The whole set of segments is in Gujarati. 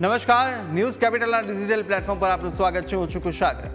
નમસ્કાર, ન્યૂઝ કેપિટલના ડિજિટલ પ્લેટફોર્મ પર આપનું સ્વાગત છે, હું છું કુશાગ્ર.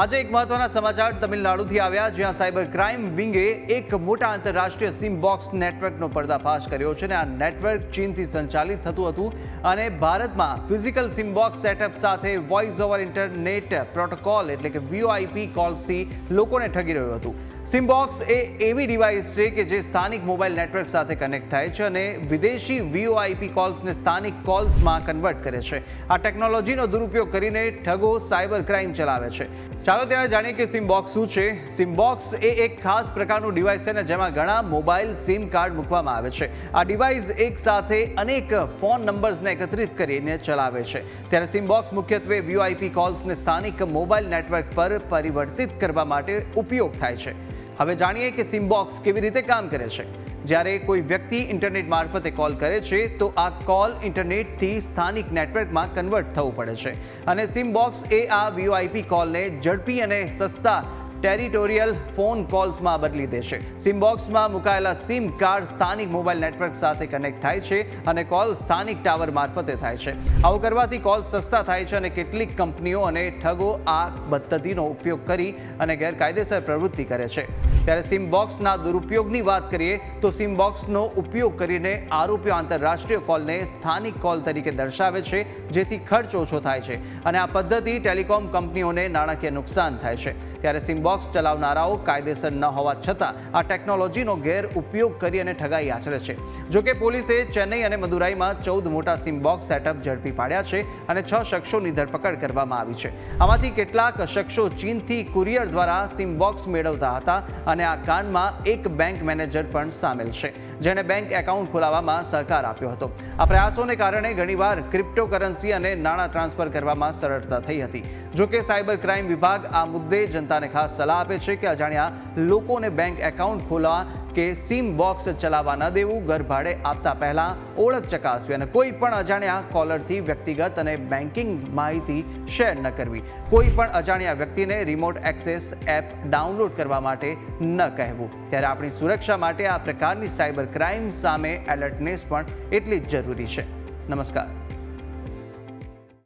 આજે એક મહત્વના સમાચાર તમિલનાડુથી આવ્યા, જ્યાં સાયબર ક્રાઇમ વિંગે એક મોટા આંતરરાષ્ટ્રીય સિમ બોક્સ નેટવર્કનો પર્દાફાશ કર્યો છે અને આ નેટવર્ક ચીનથી સંચાલિત થતું હતું અને ભારતમાં ફિઝિકલ સિમ બોક્સ સેટઅપ સાથે વોઇસ ઓવર ઇન્ટરનેટ પ્રોટોકોલ એટલે કે વીઓઆઈપી કોલ્સથી લોકોને ઠગી રહ્યું હતું. સિમબોક્સ એ એવી ડિવાઇસ છે કે જે સ્થાનિક મોબાઈલ નેટવર્ક સાથે કનેક્ટ થાય છે અને વિદેશી વીઓઆઈપી કોલ્સને સ્થાનિક કોલ્સમાં કન્વર્ટ કરે છે. આ ટેકનોલોજીનો દુરુપયોગ કરીને ઠગો સાયબર ક્રાઇમ ચલાવે છે. ચાલો ત્યારે જાણીએ કે સિમબોક્સ શું છે? સિમબોક્સ એ એક ખાસ પ્રકારનું ડિવાઇસ છે જેમાં ઘણા મોબાઈલ સિમ કાર્ડ મૂકવામાં આવે છે. આ ડિવાઇસ એક સાથે અનેક ફોન નંબર્સને એકત્રિત કરીને ચલાવે છે. ત્યારે સિમબોક્સ મુખ્યત્વે વીઓઆઈપી કોલ્સને સ્થાનિક મોબાઈલ નેટવર્ક પર પરિવર્તિત કરવા માટે ઉપયોગ થાય છે. હવે જાણીએ કે સિમબોક્સ કેવી રીતે કામ કરે છે. જ્યારે કોઈ વ્યક્તિ ઇન્ટરનેટ મારફતે કોલ કરે છે, તો આ કોલ ઇન્ટરનેટથી સ્થાનિક નેટવર્કમાં કન્વર્ટ થવું પડે છે. અને સિમબોક્સ એ આ વીઓઆઈપી કોલને ઝડપી અને સસ્તા ટેરિટોરિયલ ફોન કોલ્સમાં બદલી દેશે. સિમબોક્સમાં મુકાયેલા સિમ કાર્ડ સ્થાનિક મોબાઈલ નેટવર્ક સાથે કનેક્ટ થાય છે અને કોલ સ્થાનિક ટાવર મારફતે થાય છે. આવું કરવાથી કોલ સસ્તા થાય છે અને કેટલીક કંપનીઓ અને ઠગો આ પદ્ધતિનો ઉપયોગ કરી અને ગેરકાયદેસર પ્રવૃત્તિ કરે છે. ત્યારે સિમબોક્સના દુરુપયોગની વાત કરીએ તો સિમબોક્સનો ઉપયોગ કરીને આરોપીઓ આંતરરાષ્ટ્રીય કોલને સ્થાનિક કોલ તરીકે દર્શાવે છે, જેથી ખર્ચ ઓછો થાય છે. અને આ પદ્ધતિ ટેલિકોમ કંપનીઓને નાણાકીય નુકસાન થાય છે. ત્યારે સિમબોક્સ ચલાવનારાઓ કાયદેસર ન હોવા છતાં આ ટેકનોલોજીનો ગેર ઉપયોગ કરી અને ઠગાઈ આચરે છે. જોકે પોલીસે ચેન્નઈ અને મદુરાઈમાં ચૌદ મોટા સિમબોક્સ સેટઅપ ઝડપી પાડ્યા છે અને છ શખ્સોની ધરપકડ કરવામાં આવી છે. આમાંથી કેટલાક શખ્સો ચીનથી કુરિયર દ્વારા સિમબોક્સ મેળવતા હતા અને આ કાંડમાં એક બેંક મેનેજર પણ સામેલ છે, જેણે બેંક એકાઉન્ટ ખોલાવવામાં સહકાર આપ્યો હતો. આ પ્રયાસોને કારણે ઘણીવાર ક્રિપ્ટોકરન્સી અને નાણાં ટ્રાન્સફર કરવામાં સરળતા થઈ હતી. જોકે સાયબર ક્રાઇમ વિભાગ આ મુદ્દે જનતાને ખાસ સલાહ આપે છે કે અજાણ્યા લોકોને બેંક એકાઉન્ટ ખોલવા કે સિમ બોક્સ ચલાવવા ન દેવું, ઘર ભાડે આપતા પહેલાં ઓળખ ચકાસવી અને કોઈ પણ અજાણ્યા કોલરથી વ્યક્તિગત અને બેન્કિંગ માહિતી શેર ન કરવી. કોઈ પણ અજાણ્યા વ્યક્તિને રિમોટ એક્સેસ એપ ડાઉનલોડ કરવા માટે ન કહેવું. ત્યારે આપણી સુરક્ષા માટે આ પ્રકારની સાયબર ક્રાઇમ સામે એલર્ટનેસ પણ એટલી જ જરૂરી છે. નમસ્કાર.